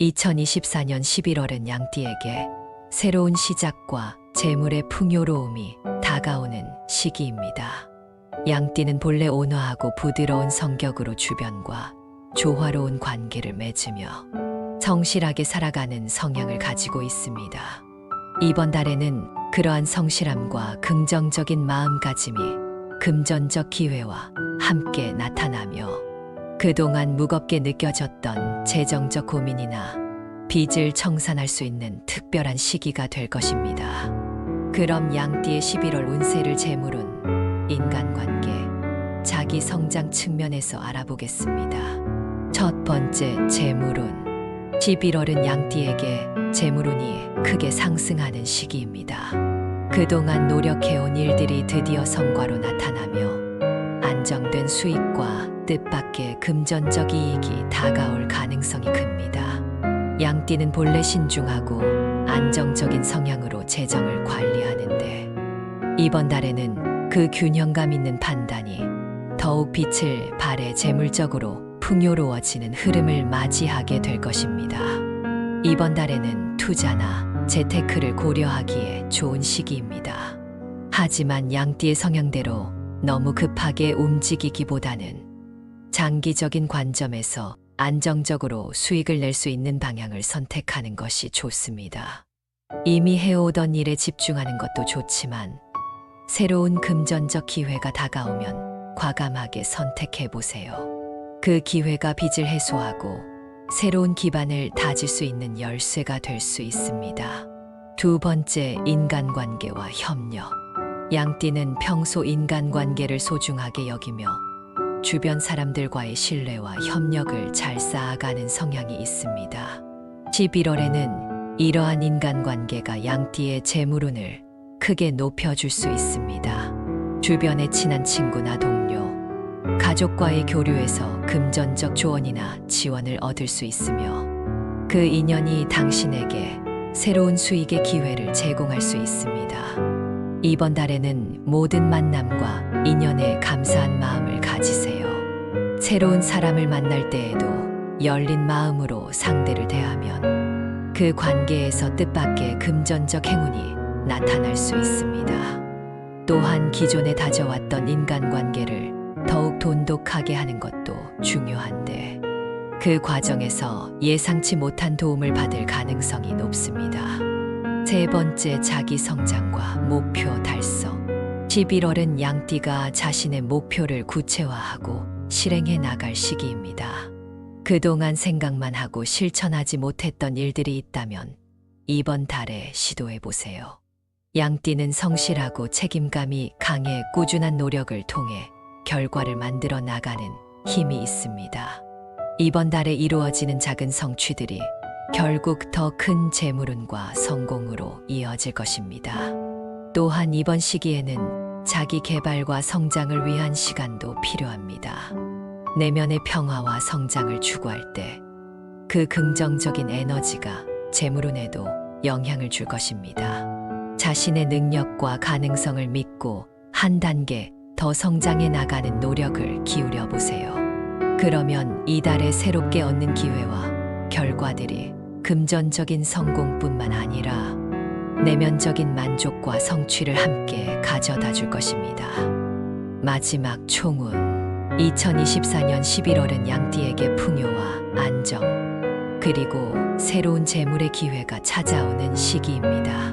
2024년 11월은 양띠에게 새로운 시작과 재물의 풍요로움이 다가오는 시기입니다. 양띠는 본래 온화하고 부드러운 성격으로 주변과 조화로운 관계를 맺으며 성실하게 살아가는 성향을 가지고 있습니다. 이번 달에는 그러한 성실함과 긍정적인 마음가짐이 금전적 기회와 함께 나타나며 그동안 무겁게 느껴졌던 재정적 고민이나 빚을 청산할 수 있는 특별한 시기가 될 것입니다. 그럼 양띠의 11월 운세를 재물운 인간관계, 자기 성장 측면에서 알아보겠습니다. 첫 번째 재물운 11월은 양띠에게 재물운이 크게 상승하는 시기입니다. 그동안 노력해온 일들이 드디어 성과로 나타나며 안정된 수익과 뜻밖의 금전적 이익이 다가올 가능성이 큽니다. 양띠는 본래 신중하고 안정적인 성향으로 재정을 관리하는데 이번 달에는 그 균형감 있는 판단이 더욱 빛을 발해 재물적으로 풍요로워지는 흐름을 맞이하게 될 것입니다. 이번 달에는 투자나 재테크를 고려하기에 좋은 시기입니다. 하지만 양띠의 성향대로 너무 급하게 움직이기보다는 장기적인 관점에서 안정적으로 수익을 낼 수 있는 방향을 선택하는 것이 좋습니다. 이미 해오던 일에 집중하는 것도 좋지만 새로운 금전적 기회가 다가오면 과감하게 선택해 보세요. 그 기회가 빚을 해소하고 새로운 기반을 다질 수 있는 열쇠가 될 수 있습니다. 두 번째, 인간관계와 협력. 양띠는 평소 인간관계를 소중하게 여기며 주변 사람들과의 신뢰와 협력을 잘 쌓아가는 성향이 있습니다. 11월에는 이러한 인간관계가 양띠의 재물운을 크게 높여줄 수 있습니다. 주변의 친한 친구나 동료, 가족과의 교류에서 금전적 조언이나 지원을 얻을 수 있으며 그 인연이 당신에게 새로운 수익의 기회를 제공할 수 있습니다. 이번 달에는 모든 만남과 인연에 감사한 마음을 가지세요. 새로운 사람을 만날 때에도 열린 마음으로 상대를 대하면 그 관계에서 뜻밖의 금전적 행운이 나타날 수 있습니다. 또한 기존에 다져왔던 인간관계를 더욱 돈독하게 하는 것도 중요한데 그 과정에서 예상치 못한 도움을 받을 가능성이 높습니다. 세 번째 자기 성장과 목표 달성. 11월은 양띠가 자신의 목표를 구체화하고 실행해 나갈 시기입니다. 그동안 생각만 하고 실천하지 못했던 일들이 있다면 이번 달에 시도해 보세요. 양띠는 성실하고 책임감이 강해 꾸준한 노력을 통해 결과를 만들어 나가는 힘이 있습니다. 이번 달에 이루어지는 작은 성취들이 결국 더 큰 재물운과 성공으로 이어질 것입니다. 또한 이번 시기에는 자기 개발과 성장을 위한 시간도 필요합니다. 내면의 평화와 성장을 추구할 때 그 긍정적인 에너지가 재물운에도 영향을 줄 것입니다. 자신의 능력과 가능성을 믿고 한 단계 더 성장해 나가는 노력을 기울여 보세요. 그러면 이달에 새롭게 얻는 기회와 결과들이 금전적인 성공뿐만 아니라 내면적인 만족과 성취를 함께 가져다 줄 것입니다. 마지막 총운 2024년 11월은 양띠에게 풍요와 안정 그리고 새로운 재물의 기회가 찾아오는 시기입니다.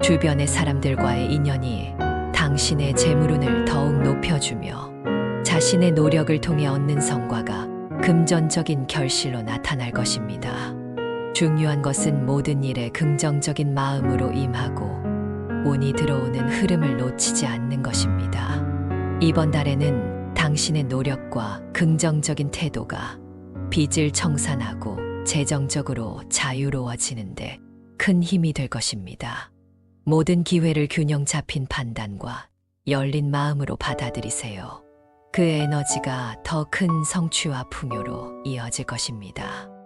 주변의 사람들과의 인연이 당신의 재물운을 더욱 높여주며 자신의 노력을 통해 얻는 성과가 금전적인 결실로 나타날 것입니다. 중요한 것은 모든 일에 긍정적인 마음으로 임하고 운이 들어오는 흐름을 놓치지 않는 것입니다. 이번 달에는 당신의 노력과 긍정적인 태도가 빚을 청산하고 재정적으로 자유로워지는데 큰 힘이 될 것입니다. 모든 기회를 균형 잡힌 판단과 열린 마음으로 받아들이세요. 그 에너지가 더 큰 성취와 풍요로 이어질 것입니다.